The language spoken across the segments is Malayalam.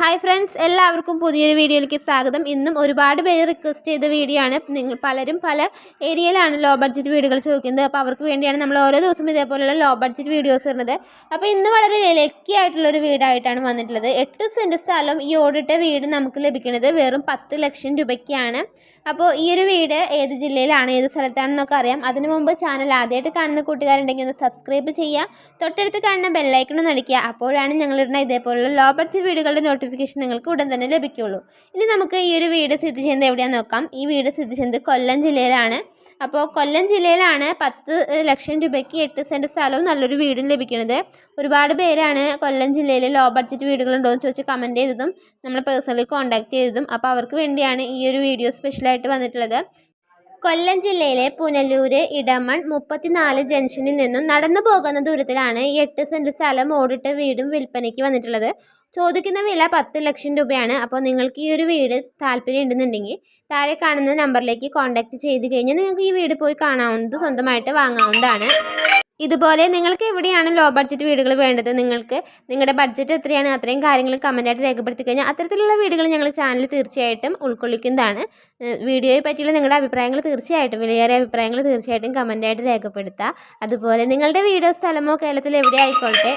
ഹായ് ഫ്രണ്ട്സ് എല്ലാവർക്കും പുതിയൊരു വീഡിയോയിലേക്ക് സ്വാഗതം. ഇന്നും ഒരുപാട് പേര് റിക്വസ്റ്റ് ചെയ്ത വീഡിയോ ആണ്. നിങ്ങൾ പലരും പല ഏരിയയിലാണ് ലോ ബഡ്ജറ്റ് വീടുകൾ ചോദിക്കുന്നത്. അപ്പോൾ അവർക്ക് വേണ്ടിയാണ് നമ്മൾ ഓരോ ദിവസം ഇതേപോലെയുള്ള ലോ ബഡ്ജറ്റ് വീഡിയോസ് ഇടുന്നത്. അപ്പോൾ ഇന്ന് വളരെ ലക്കി ആയിട്ടുള്ളൊരു വീടായിട്ടാണ് വന്നിട്ടുള്ളത്. എട്ട് സെന്റ് സ്ഥലം ഈ ഓടിട്ട വീട് നമുക്ക് ലഭിക്കുന്നത് വെറും പത്ത് ലക്ഷം രൂപയ്ക്കാണ്. അപ്പോൾ ഈ ഒരു വീട് ഏത് ജില്ലയിലാണ് ഏത് സ്ഥലത്താണെന്നൊക്കെ അറിയാം. അതിനു മുമ്പ് ചാനൽ ആദ്യമായിട്ട് കാണുന്ന കൂട്ടുകാരുണ്ടെങ്കിൽ ഒന്ന് സബ്സ്ക്രൈബ് ചെയ്യുക. തൊട്ടടുത്ത് കാണുന്ന നടിക്കുക അടിക്കുക. അപ്പോഴാണ് ഞങ്ങളിടുന്ന ഇതേപോലുള്ള ലോ ബഡ്ജറ്റ് വീടുകളുടെ നോട്ടിഫിക്കേഷൻ നിങ്ങൾക്ക് ഉടൻ തന്നെ ലഭിക്കുകയുള്ളൂ ഇനി നമുക്ക് ഈ ഒരു വീട് സ്ഥിതി ചെയ്യുന്നത് എവിടെയാണെന്ന് നോക്കാം. ഈ വീട് സ്ഥിതി ചെയ്യുന്നത് കൊല്ലം ജില്ലയിലാണ്. അപ്പോൾ കൊല്ലം ജില്ലയിലാണ് പത്ത് ലക്ഷം രൂപയ്ക്ക് എട്ട് സെന്റ് സ്ഥലവും നല്ലൊരു വീടും ലഭിക്കുന്നത്. ഒരുപാട് പേരാണ് കൊല്ലം ജില്ലയിൽ ലോ ബഡ്ജറ്റ് വീടുകളുണ്ടോ എന്ന് ചോദിച്ച് കമന്റ് ചെയ്തതും നമ്മൾ പേഴ്സണലി കോൺടാക്ട് ചെയ്തതും. അപ്പോൾ അവർക്ക് വേണ്ടിയാണ് ഈ ഒരു വീഡിയോ സ്പെഷ്യലായിട്ട് വന്നിട്ടുള്ളത്. കൊല്ലം ജില്ലയിലെ പുനലൂർ ഇടമൺ മുപ്പത്തിനാല് ജംഗ്ഷനിൽ നിന്നും നടന്നു പോകുന്ന ദൂരത്തിലാണ് എട്ട് സെന്റ് സ്ഥലം ഓടിട്ട വീടും വിൽപ്പനയ്ക്ക് വന്നിട്ടുള്ളത്. ചോദിക്കുന്ന വില പത്ത് ലക്ഷം രൂപയാണ്. അപ്പോൾ നിങ്ങൾക്ക് ഈ ഒരു വീട് താല്പര്യം ഉണ്ടെന്നുണ്ടെങ്കിൽ താഴെ കാണുന്ന നമ്പറിലേക്ക് കോൺടാക്റ്റ് ചെയ്ത് കഴിഞ്ഞാൽ നിങ്ങൾക്ക് ഈ വീട് പോയി കാണാവുന്നത് സ്വന്തമായിട്ട് വാങ്ങാവുന്നതാണ്. ഇതുപോലെ നിങ്ങൾക്ക് എവിടെയാണ് ലോ ബഡ്ജറ്റ് വീടുകൾ വേണ്ടത്? നിങ്ങൾക്ക് നിങ്ങളുടെ ബഡ്ജറ്റ് എത്രയാണ്? അത്രയും കാര്യങ്ങൾ കമന്റായിട്ട് രേഖപ്പെടുത്തി കഴിഞ്ഞാൽ അത്തരത്തിലുള്ള വീടുകൾ ഞങ്ങൾ ചാനൽ തീർച്ചയായിട്ടും ഉൾക്കൊള്ളിക്കുന്നതാണ്. വീഡിയോയെ പറ്റിയുള്ള നിങ്ങളുടെ അഭിപ്രായങ്ങൾ തീർച്ചയായിട്ടും വിലയേറിയ അഭിപ്രായങ്ങൾ തീർച്ചയായിട്ടും കമന്റായിട്ട് രേഖപ്പെടുത്തുക. അതുപോലെ നിങ്ങളുടെ വീടോ സ്ഥലമോ കേരളത്തിൽ എവിടെ ആയിക്കോട്ടെ.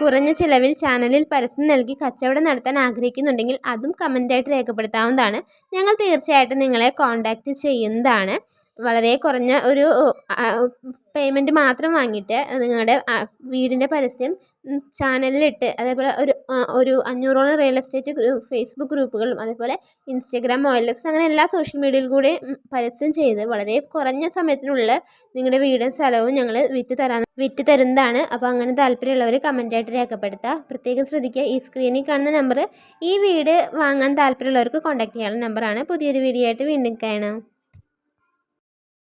കുറഞ്ഞ ചിലവിൽ ചാനലിൽ പരസ്യം നൽകി കച്ചവടം നടത്താൻ ആഗ്രഹിക്കുന്നുണ്ടെങ്കിൽ അതും കമന്റായിട്ട് രേഖപ്പെടുത്താവുന്നതാണ്. ഞങ്ങൾ തീർച്ചയായിട്ടും നിങ്ങളെ കോൺടാക്റ്റ് ചെയ്യുന്നതാണ്. വളരെ കുറഞ്ഞ ഒരു പേയ്മെന്റ് മാത്രം വാങ്ങിയിട്ട് നിങ്ങളുടെ വീടിന്റെ പരസ്യം ചാനലിലിട്ട് അതേപോലെ ഒരു ഒരു അഞ്ഞൂറോളം റിയൽ എസ്റ്റേറ്റ് ഫേസ്ബുക്ക് ഗ്രൂപ്പുകളും അതേപോലെ ഇൻസ്റ്റഗ്രാം ഓയിലക്സ് അങ്ങനെ എല്ലാ സോഷ്യൽ മീഡിയയിൽ കൂടി പരസ്യം ചെയ്ത് വളരെ കുറഞ്ഞ സമയത്തിനുള്ളിൽ നിങ്ങളുടെ വീടും സ്ഥലവും ഞങ്ങൾ വിറ്റ് തരാൻ വിറ്റ് തരുന്നതാണ്. അപ്പോൾ അങ്ങനെ താല്പര്യമുള്ളവർ കമന്റായിട്ട് രേഖപ്പെടുത്തുക പ്രത്യേകം ശ്രദ്ധിക്കുക ഈ സ്ക്രീനിൽ കാണുന്ന നമ്പർ ഈ വീട് വാങ്ങാൻ താല്പര്യമുള്ളവർക്ക് കോൺടാക്ട് ചെയ്യാനുള്ള നമ്പറാണ് പുതിയൊരു വീഡിയോ ആയിട്ട് വീണ്ടും കാണാം.